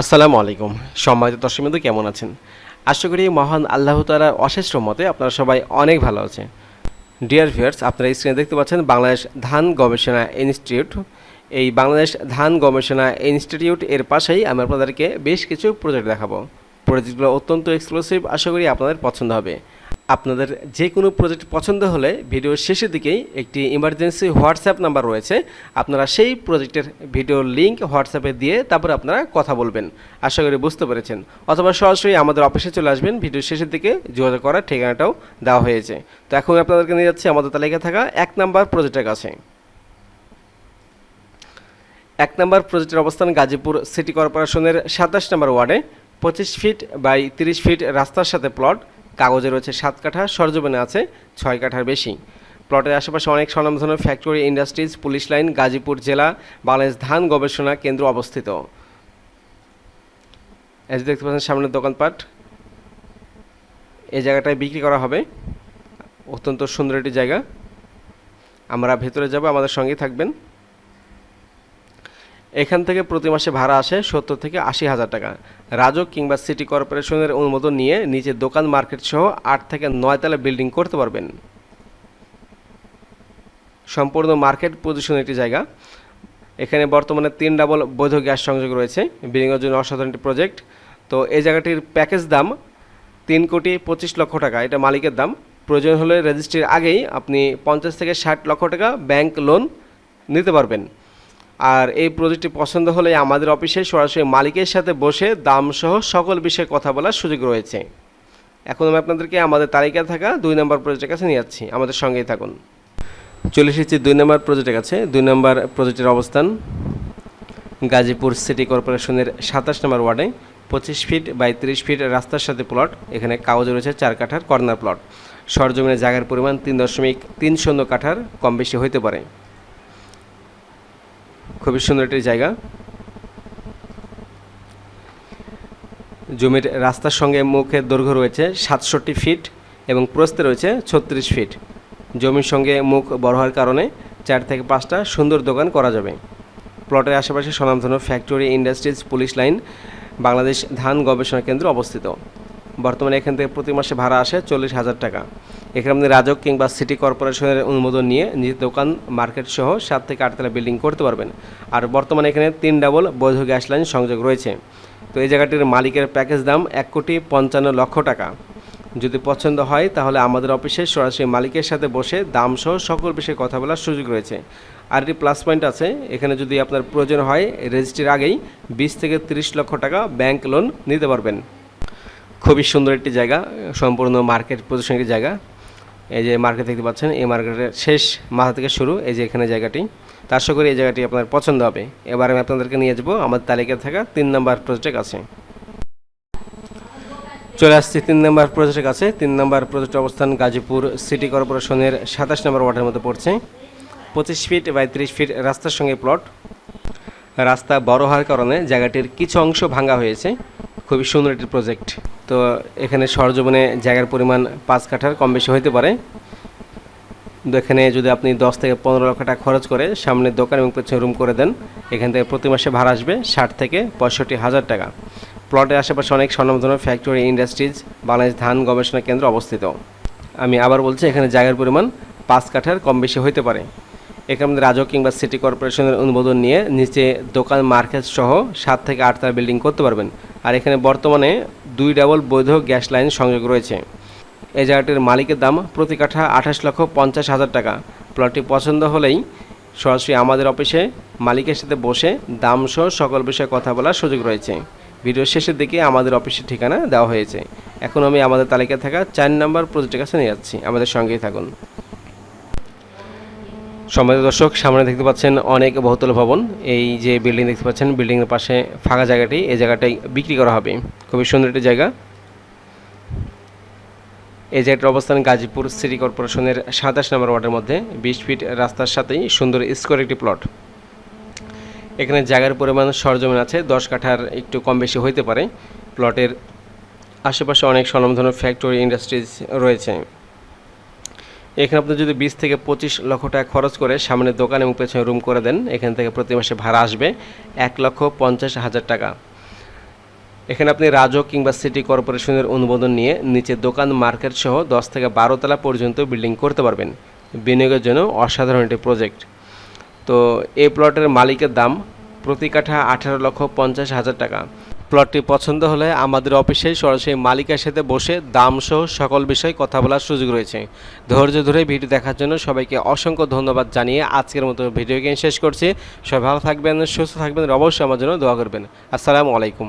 আসসালামু আলাইকুম। সম্মানিত দর্শকবৃন্দ, কেমন আছেন? আশা করি মহান আল্লাহ তালার অশেষ মতে আপনারা সবাই অনেক ভালো আছেন। ডিয়ার ভিউয়ার্স আপনারা স্ক্রিনে দেখতে পাচ্ছেন বাংলাদেশ ধান গবেষণা ইনস্টিটিউট। এই বাংলাদেশ ধান গবেষণা ইনস্টিটিউট এর পাশেই আমি আপনাদেরকে বেশ কিছু প্রজেক্ট দেখাবো। প্রজেক্টগুলো অত্যন্ত এক্সক্লুসিভ আশা করি আপনাদের পছন্দ হবে। আপনাদের যে কোনো প্রজেক্ট পছন্দ হলে ভিডিওর শেষের দিকেই একটি ইমার্জেন্সি হোয়াটসঅ্যাপ নাম্বার রয়েছে। আপনারা সেই প্রজেক্টের ভিডিওর লিঙ্ক হোয়াটসঅ্যাপে দিয়ে তারপর আপনারা কথা বলবেন। আশা করি বুঝতে পেরেছেন। অথবা সরাসরি আমাদের অফিসে চলে আসবেন। ভিডিওর শেষের দিকে যোগাযোগ করার ঠিকানাটাও দেওয়া হয়েছে। তো এখন আপনাদেরকে নিয়ে যাচ্ছি আমাদের তালিকায় থাকা এক নাম্বার প্রজেক্টের কাছে। এক নম্বর প্রজেক্টের অবস্থান গাজীপুর সিটি কর্পোরেশনের সাতাশ নম্বর ওয়ার্ডে পঁচিশ ফিট বাই তিরিশ ফিট রাস্তার সাথে প্লট কাগজে রয়েছে সাত কাঠা, সরজমিনে আছে ছয় কাঠার বেশি। প্লটের আশেপাশে অনেক স্বনামধন্য factory, industries, police line, Gazipur জেলা, বাংলাদেশ ধান গবেষণা কেন্দ্র অবস্থিত। এই দেখতে পাচ্ছেন সামনের দোকানপাট। এই জায়গাটায় বিক্রি করা হবে। অত্যন্ত সুন্দর একটি জায়গা। আমরা ভেতরে যাব, আমাদের সঙ্গে থাকবেন। এখান থেকে প্রতি মাসে ভাড়া আসে সত্তর থেকে আশি হাজার টাকা। রাজক কিংবা সিটি কর্পোরেশনের অনুমোদন নিয়ে নিচে দোকান, মার্কেট সহ আট থেকে নয় তলা বিল্ডিং করতে পারবেন। সম্পূর্ণ মার্কেট পজিশন একটি জায়গা। এখানে বর্তমানে তিন ডাবল বৈধ গ্যাস সংযোগ রয়েছে। বিল্ডিংয়ের জন্য অসাধারণ একটি প্রজেক্ট। তো এই জায়গাটির প্যাকেজ দাম তিন কোটি পঁচিশ লক্ষ টাকা। এটা মালিকের দাম। প্রয়োজন হলে রেজিস্ট্রির আগেই আপনি পঞ্চাশ থেকে ষাট লক্ষ টাকা ব্যাংক লোন নিতে পারবেন। আর এই প্রজেক্টটি পছন্দ হলে আমাদের অফিসে সরাসরি মালিকের সাথে বসে দাম সহ সকল বিষয়ে কথা বলার সুযোগ রয়েছে। এখন আমি আপনাদেরকে আমাদের তালিকায় থাকা দুই নম্বর প্রজেক্টের কাছে নিয়ে যাচ্ছি। আমাদের সঙ্গেই থাকুন। চলে এসেছি দুই নম্বর প্রজেক্টের কাছে। দুই নম্বর প্রজেক্টের অবস্থান গাজীপুর সিটি কর্পোরেশনের সাতাশ নম্বর ওয়ার্ডে। পঁচিশ ফিট বাই তিরিশ ফিট রাস্তার সাথে প্লট। এখানে কাগজ রয়েছে চার কাঠার কর্নার প্লট। সরজমিনের জায়গার পরিমাণ তিন দশমিক তিন শূন্য কাঠার কম বেশি হইতে পারে। খুবই সুন্দর একটি জায়গা। জমির রাস্তার সঙ্গে মুখের দৈর্ঘ্য রয়েছে সাতষট্টি ফিট এবং প্রস্থে রয়েছে ছত্রিশ ফিট। জমির সঙ্গে মুখ বড় হওয়ার কারণে চার থেকে পাঁচটা সুন্দর দোকান করা যাবে। প্লটের আশেপাশে স্বনামধন্য factory, industries, police line, Bangladesh ধান গবেষণা কেন্দ্র অবস্থিত। বর্তমানে এখান থেকে প্রতি মাসে ভাড়া আসে চল্লিশ হাজার টাকা। এখানে আপনি রাজক কিংবা সিটি কর্পোরেশনের অনুমোদন নিয়ে নিজের দোকান, মার্কেট সহ সাত থেকে আটতলা বিল্ডিং করতে পারবেন। আর বর্তমানে এখানে তিন ডাবল বৈধ গ্যাস লাইন সংযোগ রয়েছে। তো এই জায়গাটির মালিকের প্যাকেজ দাম এক কোটি পঞ্চান্ন লক্ষ টাকা। যদি পছন্দ হয়, তাহলে আমাদের অফিসে সরাসরি মালিকের সাথে বসে দাম সহ সকল বিষয়ে কথা বলার সুযোগ রয়েছে। আর একটি প্লাস পয়েন্ট আছে, এখানে যদি আপনার প্রয়োজন হয়, রেজিস্ট্রির আগেই বিশ থেকে তিরিশ লক্ষ টাকা ব্যাংক লোন নিতে পারবেন। খুবই সুন্দর একটি জায়গা, সম্পূর্ণ মার্কেট পজিশন একটি জায়গা। এই যে মার্কেট দেখতে পাচ্ছেন, এই মার্কেটের শেষ মাথা থেকে শুরু, এই যে এখানে জায়গাটি। তা আশা করি এই জায়গাটি আপনার পছন্দ হবে। এবার আমি আপনাদেরকে নিয়ে যাব, আমাদের তালিকায় থাকা তিন নম্বর প্রজেক্ট আছে চলে আসছি তিন নম্বর প্রজেক্টের কাছে। তিন নম্বর প্রজেক্টের অবস্থান গাজীপুর সিটি কর্পোরেশনের সাতাশ নম্বর ওয়ার্ডের মধ্যে পড়ছে। পঁচিশ ফিট বাই তিরিশ ফিট রাস্তার সঙ্গে প্লট রাস্তা বড় হওয়ার কারণে জায়গাটির কিছু অংশ ভাঙা হয়েছে। খুবই সুন্দর একটি প্রজেক্ট তো এখানে সরজমিনে জায়গার পরিমাণ পাঁচ কাঠার কম বেশি হতে পারে। তো এখানে যদি আপনি দশ থেকে পনেরো লক্ষ টাকা খরচ করে সামনে দোকান এবং পেছনে রুম করে দেন, এখান থেকে প্রতি মাসে ভাড়া আসবে ষাট থেকে পঁয়ষট্টি হাজার টাকা। প্লটের আশেপাশে অনেক স্বনামধন্য ফ্যাক্টরি ইন্ডাস্ট্রিজ বাংলাদেশ ধান গবেষণা কেন্দ্র অবস্থিত। আমি আবার বলছি, এখানে জায়গার পরিমাণ পাঁচ কাঠার কম বেশি হতে পারে। এখানে রাজক কিংবা সিটি কর্পোরেশনের অনুমোদন নিয়ে নিচে দোকান, মার্কেট সহ সাত থেকে আটতলা বিল্ডিং করতে পারবেন। আর এখানে বর্তমানে দুই ডাবল বৈধ গ্যাস লাইন সংযোগ রয়েছে। এই জায়গাটির মালিকের দাম প্রতি কাঠা আঠাশ লক্ষ পঞ্চাশ হাজার টাকা। প্লটটি পছন্দ হলেই সরাসরি আমাদের অফিসে মালিকের সাথে বসে দাম সহ সকল বিষয়ে কথা বলার সুযোগ রয়েছে। ভিডিওর শেষের দিকে আমাদের অফিসের ঠিকানা দেওয়া হয়েছে। এখন আমি আমাদের তালিকায় থাকা চার নম্বর প্রজেক্টের কাছে নিয়ে যাচ্ছি। আমাদের সঙ্গেই থাকুন। সম্মানিত দর্শক, সামনে দেখতে পাচ্ছেন অনেক বহুতল ভবন। এই যে বিল্ডিং দেখতে পাচ্ছেন বিল্ডিংয়ের পাশে ফাঁকা জায়গাটি, এই জায়গাটাই বিক্রি করা হবে। খুবই সুন্দর একটি জায়গা। এই জায়গাটার অবস্থান গাজীপুর সিটি কর্পোরেশনের সাতাশ নম্বর ওয়ার্ডের মধ্যে। বিশ ফিট রাস্তার সাথেই সুন্দর স্কোয়ার একটি প্লট এখানে জায়গার পরিমাণ সরজমিন আছে, দশ কাঠার একটু কম বেশি হইতে পারে। প্লটের আশেপাশে অনেক স্বনামধন্য ফ্যাক্টরি ইন্ডাস্ট্রিজ রয়েছে। এখানে আপনি যদি বিশ থেকে পঁচিশ লক্ষ টাকা খরচ করে সামনে দোকান এবং পেছনে রুম করে দেন, এখান থেকে প্রতি মাসে ভাড়া আসবে এক লক্ষ পঞ্চাশ হাজার টাকা। এখানে আপনি রাজক কিংবা সিটি কর্পোরেশনের অনুমোদন নিয়ে নিচে দোকান, মার্কেট সহ দশ থেকে বারো তলা পর্যন্ত বিল্ডিং করতে পারবেন। বিনিয়োগের জন্য অসাধারণ একটি প্রজেক্ট। তো এই প্লটের মালিকের দাম প্রতি কাঠা আঠারো লক্ষ পঞ্চাশ হাজার টাকা। প্লটটি পছন্দ হলে আমাদের অফিসে সরাসরি মালিকের সাথে বসে দামসহ সকল বিষয়ে কথা বলার সুযোগ রয়েছে। ধৈর্য ধরে ভিডিও দেখার জন্য সবাইকে অসংখ্য ধন্যবাদ জানিয়ে আজকের মতো ভিডিও গেম শেষ করছি। সবাই ভালো থাকবেন, সুস্থ থাকবেন, অবশ্যই আমার জন্য দোয়া করবেন। আসসালামু আলাইকুম।